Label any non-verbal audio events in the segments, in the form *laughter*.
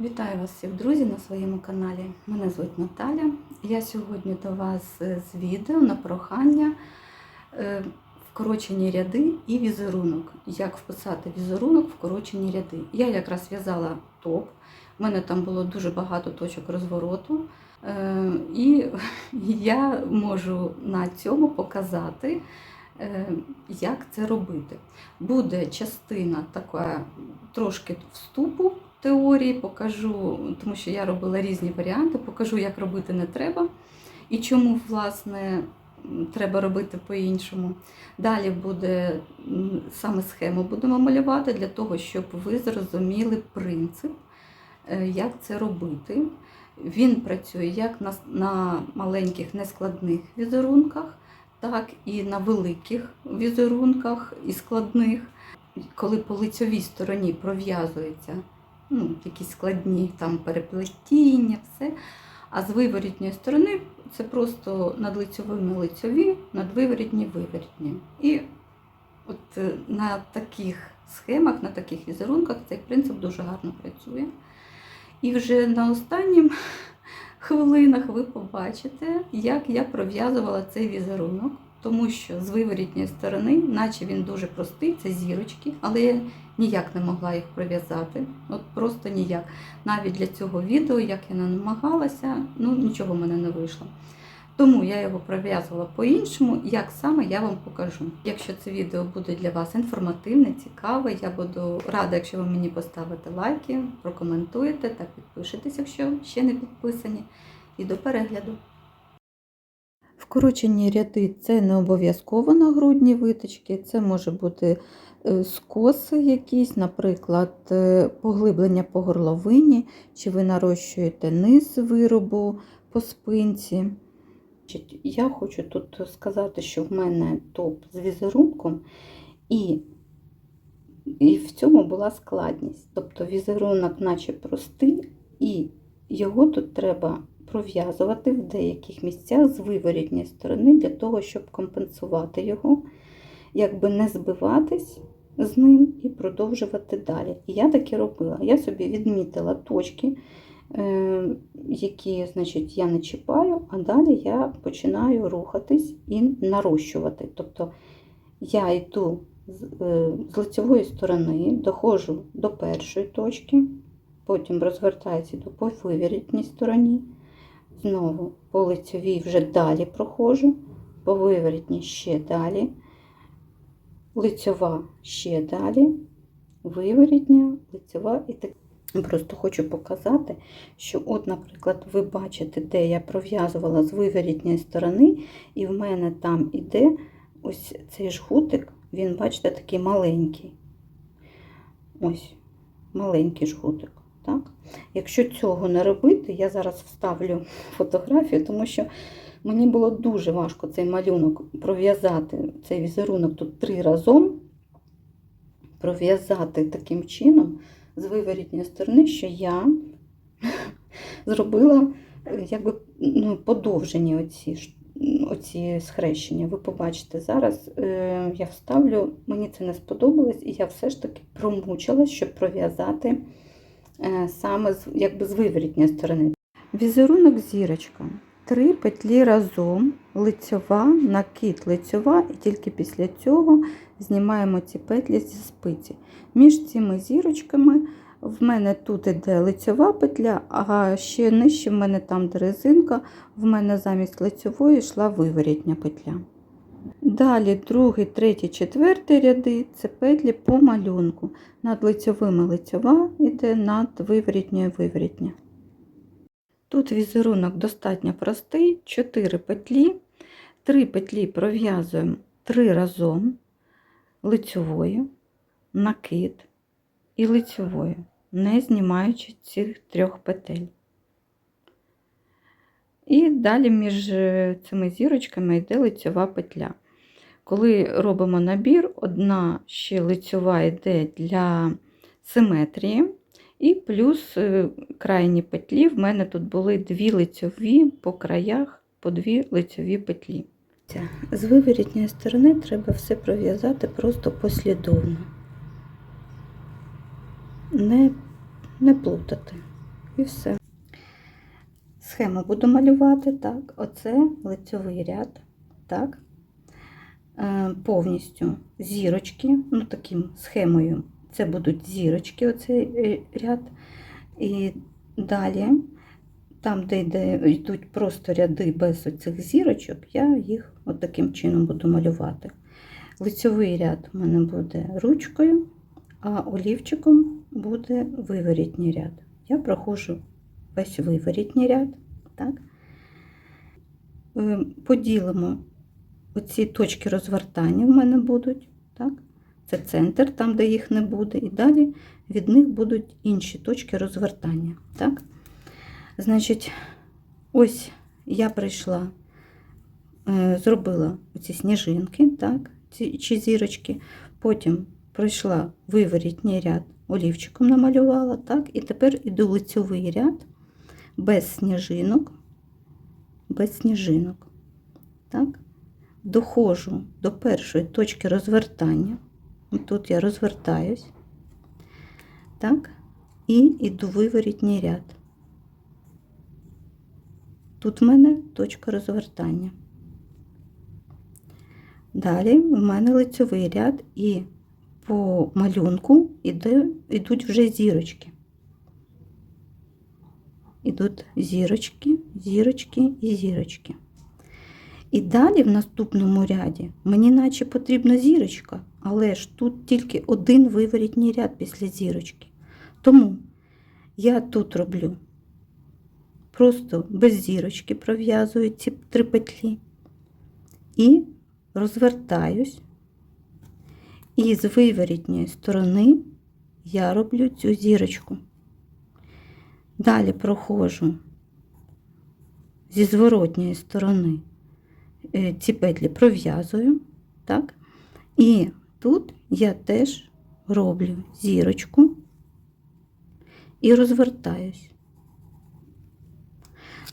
Вітаю вас всіх, друзі, на своєму каналі. Мене звуть Наталя. Я сьогодні до вас е, з відео на прохання е, вкорочені ряди і візерунок. Як вписати візерунок вкорочені ряди. Я якраз в'язала топ, у мене там було дуже багато точок розвороту. Е, І *laughs* я можу на цьому показати, як це робити. Буде частина така трошки вступу теорії, покажу, тому що я робила різні варіанти, покажу, як робити не треба і чому, власне, треба робити по-іншому. Далі буде саме схему будемо малювати для того, щоб ви зрозуміли принцип, е, як це робити. Він працює як на, на маленьких нескладних візерунках, так і на великих візерунках і складних. Коли по лицьовій стороні пров'язується ну, якісь складні там переплетіння, все. А з виворітньої сторони це просто над лицьовими лицьові, над виворітні. І от е, на таких схемах, на таких візерунках цей принцип дуже гарно працює. І вже на останніх *laughs* хвилинах ви побачите, як я пров'язувала цей візерунок, тому що з виворітньої сторони, наче він дуже простий, це зірочки, але я ніяк не могла їх пров'язати. От просто ніяк. Навіть для цього відео, як я не намагалася, ну нічого в мене не вийшло. Тому я його пров'язувала по-іншому, як саме я вам покажу. Якщо це відео буде для вас інформативне, цікаве, я буду рада, якщо ви мені поставите лайки, прокоментуєте та підпишетесь, якщо ще не підписані. І до перегляду. Вкорочені ряди це не обов'язково на грудні виточки, це може бути е, скоси якісь, наприклад, е, поглиблення по горловині, чи ви нарощуєте низ виробу по спинці. Я хочу тут сказати, що в мене топ з візерунком, і, і в цьому була складність. Тобто візерунок, наче простий, і його тут треба пров'язувати в деяких місцях з виворітньої сторони для того, щоб компенсувати його, якби не збиватись з ним і продовжувати далі. І я так і робила. Я собі відмітила точки, е, які значить, я не чіпаю, а далі я починаю рухатись і нарощувати. Тобто я йду з, е, лицевої сторони, доходжу до першої точки, потім розвертаюся до по стороні. Знову по лицевій вже далі проходжу, по виворітній ще далі, лицьова ще далі, виворітня, лицьова і так. Просто хочу показати, що, от, наприклад, ви бачите, де я пров'язувала з виворітньої сторони, і в мене там іде ось цей жгутик, він, бачите, такий маленький. Ось, маленький жгутик. Так? Якщо цього не робити, я зараз вставлю фотографію, тому що мені було дуже важко цей малюнок пров'язати, цей візерунок тут три разом, пров'язати таким чином з виворітньої сторони, що я *laughs* зробила якби ну, подовжені оці, оці схрещення. Ви побачите, зараз е, я вставлю, мені це не сподобалось, і я все ж таки промучилась, щоб пров'язати саме з, якби з виворітньої сторони. Візерунок зірочка. Три петлі разом, лицьова, накид лицьова, і тільки після цього знімаємо ці петлі зі спиці. Між цими зірочками в мене тут іде лицьова петля, а ще нижче в мене там резинка, в мене замість лицьової йшла виворітня петля. Далі другий, третій, четвертий ряди це петлі по малюнку. Над лицьовими лицьова йде над виворітньою виворітня. Тут візерунок достатньо простий, 4 петлі, 3 петлі пров'язуємо 3 разом лицьовою, накид і лицьовою, не знімаючи цих трьох петель. І далі між цими зірочками йде лицьова петля. Коли робимо набір, одна ще лицьова йде для симетрії, і плюс е, крайні петлі. В мене тут були дві лицьові по краях, по дві лицьові петлі. З виворітньої сторони треба все пров'язати просто послідовно, не, не плутати. І все. Схему буду малювати, так, оце лицьовий ряд, так, повністю зірочки, ну таким схемою. Це будуть зірочки, оцей е, ряд. І далі, там, де йдуть просто ряди без оцих зірочок, я їх таким чином буду малювати. Лицьовий ряд у мене буде ручкою, а олівчиком буде виворітній ряд. Я проходжу весь виворітній ряд. Так? Е, Поділимо оці точки розвертання в мене будуть. Так? Це центр, там, де їх не буде, і далі від них будуть інші точки розвертання. Так? Значить, ось я прийшла, е, зробила оці сніжинки, так? ці, чи зірочки, потім пройшла виворітній ряд, олівчиком намалювала, так? і тепер іду лицьовий ряд без сніжинок, без сніжинок. Так? Доходжу до першої точки розвертання. Тут я розвертаюсь. Так? І йду виворітній ряд. Тут в мене точка розвертання. Далі в мене лицьовий ряд і по малюнку йдуть вже зірочки. Ідуть зірочки, зірочки і зірочки. І далі в наступному ряді мені наче потрібна зірочка, але ж тут тільки один виворітній ряд після зірочки. Тому я тут роблю просто без зірочки пров'язую ці три петлі і розвертаюсь. І з виворітньої сторони я роблю цю зірочку. Далі проходжу зі зворотньої сторони ці петлі пров'язую, так? І тут я теж роблю зірочку і розвертаюсь.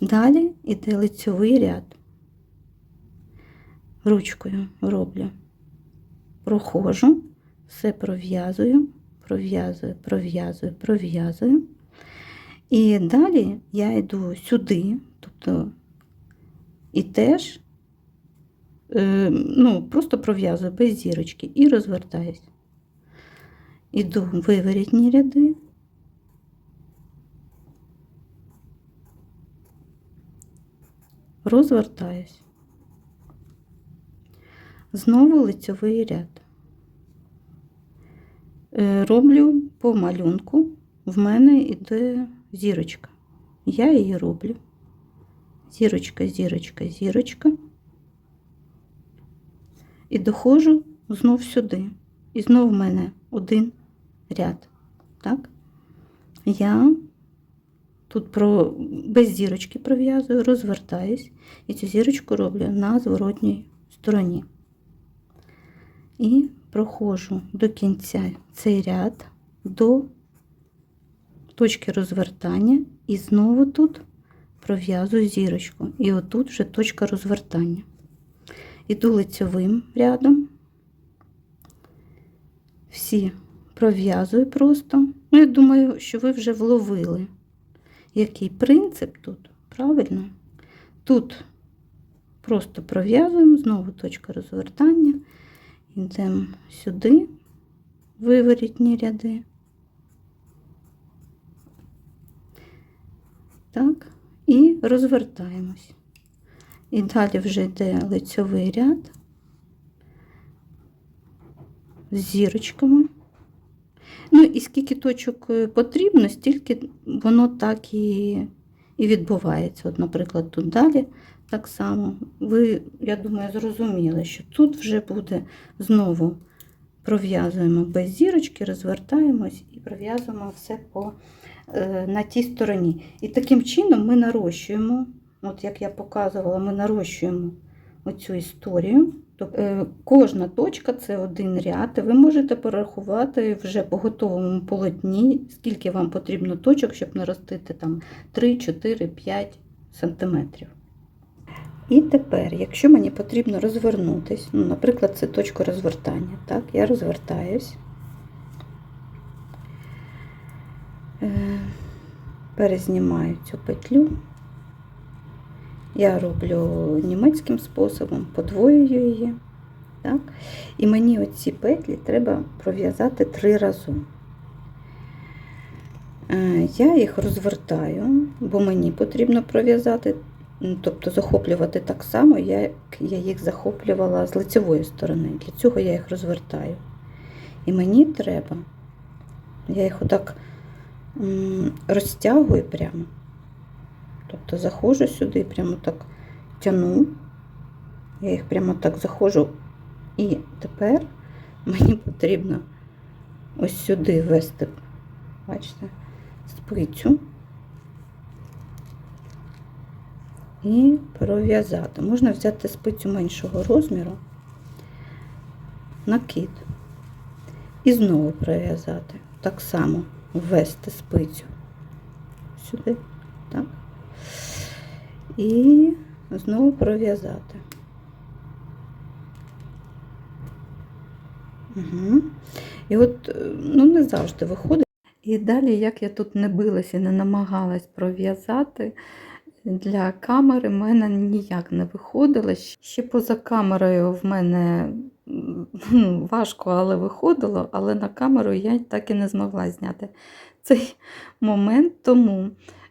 Далі іде лицьовий ряд. Ручкою роблю, проходжу, все пров'язую, пров'язую, пров'язую, пров'язую. І далі я йду сюди, тобто і теж е, ну, просто пров'язую без зірочки і розвертаюсь. Іду в виворітні ряди. Розвертаюсь. Знову лицьовий ряд. Е, Роблю по малюнку, в мене йде зірочка. Я її роблю. Зірочка, зірочка, зірочка. І доходжу знов сюди. І знов в мене один ряд. Так? Я тут про, без зірочки пров'язую, розвертаюсь і цю зірочку роблю на зворотній стороні. І проходжу до кінця цей ряд до точки розвертання і знову тут пров'язую зірочку. І отут вже точка розвертання. Іду лицьовим рядом. Всі пров'язую просто. Ну, я думаю, що ви вже вловили, який принцип тут, правильно? Тут просто пров'язуємо, знову точка розвертання. Йдемо сюди, виворітні ряди. Так, і розвертаємось. І далі вже йде лицьовий ряд з зірочками. Ну, і скільки точок е, потрібно, стільки воно так і, і відбувається. От, наприклад, тут далі так само. Ви, я думаю, зрозуміли, що тут вже буде знову пров'язуємо без зірочки, розвертаємось і пров'язуємо все по, е, на тій стороні. І таким чином ми нарощуємо, от як я показувала, ми нарощуємо оцю історію. Тобто кожна точка це один ряд, і ви можете порахувати вже по готовому полотні, скільки вам потрібно точок, щоб наростити там 3, 4, 5 сантиметрів. І тепер, якщо мені потрібно розвернутись, ну, наприклад, це точка розвертання, так, я розвертаюсь, е, перезнімаю цю петлю. Я роблю німецьким способом, подвоюю її. Так? І мені оці петлі треба пров'язати три рази. Е, Я їх розвертаю, бо мені потрібно пров'язати, ну, тобто захоплювати так само, як я їх захоплювала з лицевої сторони. Для цього я їх розвертаю. І мені треба, я їх отак розтягую прямо. Тобто заходжу сюди, прямо так тяну. Я їх прямо так заходжу. І тепер мені потрібно ось сюди ввести, бачите, спицю і пров'язати. Можна взяти спицю меншого розміру, накид. І знову пров'язати. Так само ввести спицю сюди, так? І знову пров'язати. Угу. І от е, ну, не завжди виходить. І далі, як я тут не билася, і не намагалась пров'язати, для камери в мене ніяк не виходило. Ще поза камерою в мене ну, важко, але виходило, але на камеру я так і не змогла зняти цей момент. Тому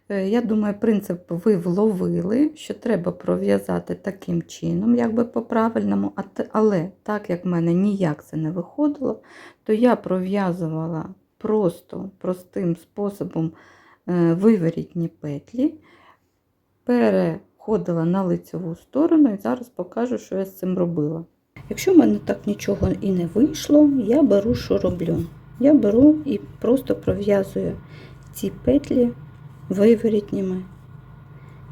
я думаю, принцип ви вловили, що треба пров'язати таким чином, якби по-правильному, але так як в мене ніяк це не виходило, то я пров'язувала просто простим способом е, виворітні петлі, переходила на лицеву сторону і зараз покажу, що я з цим робила. Якщо в мене так нічого і не вийшло, я беру, що роблю. Я беру і просто пров'язую ці петлі виворітніми,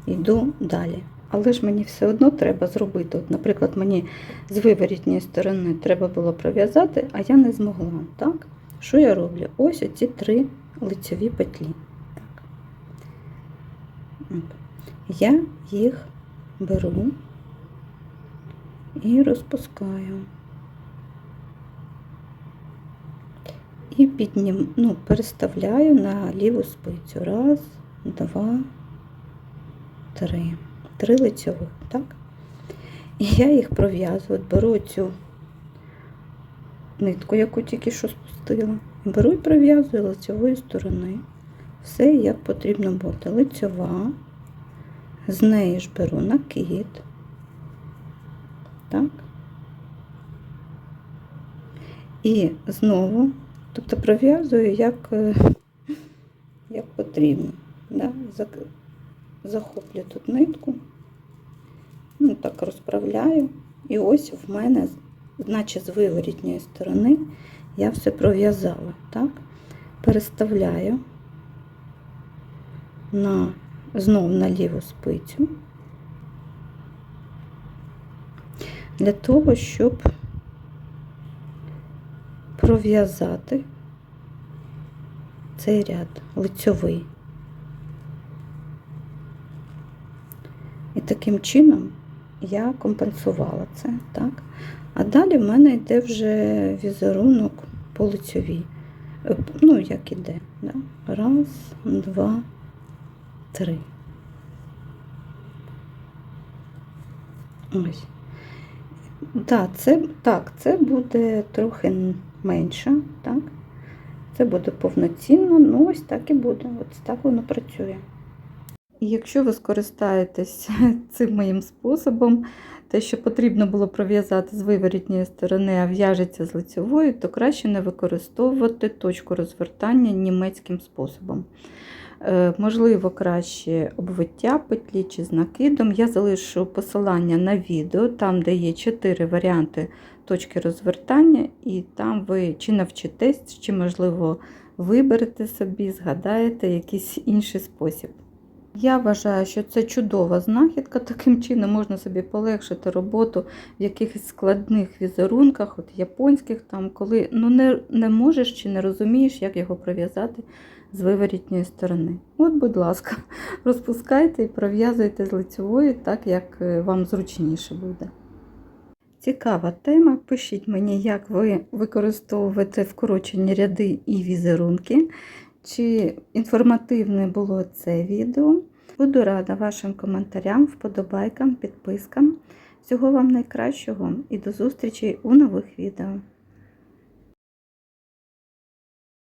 йду далі. Але ж мені все одно треба зробити. От, наприклад, мені з виворітньої сторони треба було пров'язати, а я не змогла. Так? Що я роблю? Ось оці три лицеві петлі. Так. Я їх беру і розпускаю. І піднім, ну, переставляю на ліву спицю. Раз, два, три. Три лицьових, так? І я їх пров'язую. Беру цю нитку, яку тільки що спустила. Беру і пров'язую лицьової сторони. Все як потрібно бути. Лицьова. З неї ж беру накид. Так. І знову, тобто пров'язую як, е, як потрібно. Да? Захоплю тут нитку, ну так розправляю. І ось в мене, наче з виворітньої сторони, я все пров'язала. Так? Переставляю на, знов на ліву спицю. Для того, щоб пров'язати цей ряд лицьовий. І таким чином я компенсувала це, так? А далі в мене йде вже візерунок по лицьовій. Е, Ну, як іде. Да? Раз, два, три. Ось. Да, це, так, це буде трохи менше, так? Це буде повноцінно, ну ось так і буде. Ось так воно працює. І якщо ви скористаєтесь *laughs* цим моїм способом, те, що потрібно було пров'язати з виворітньої сторони, а в'яжеться з лицевої, то краще не використовувати точку розвертання німецьким способом. Е, Можливо, краще обвиття петлі чи з накидом. Я залишу посилання на відео, там, де є 4 варіанти точки розвертання, і там ви чи навчитесь, чи, можливо, виберете собі, згадаєте якийсь інший спосіб. Я вважаю, що це чудова знахідка. Таким чином можна собі полегшити роботу в якихось складних візерунках, от японських, там, коли ну, не, не можеш чи не розумієш, як його пров'язати з виворітньої сторони. От, будь ласка, *laughs* розпускайте і пров'язуйте з лицевої так, як е, вам зручніше буде. Цікава тема. Пишіть мені, як ви використовуєте вкорочені ряди і візерунки. Чи інформативне було це відео. Буду рада вашим коментарям, вподобайкам, підпискам. Всього вам найкращого і до зустрічі у нових відео.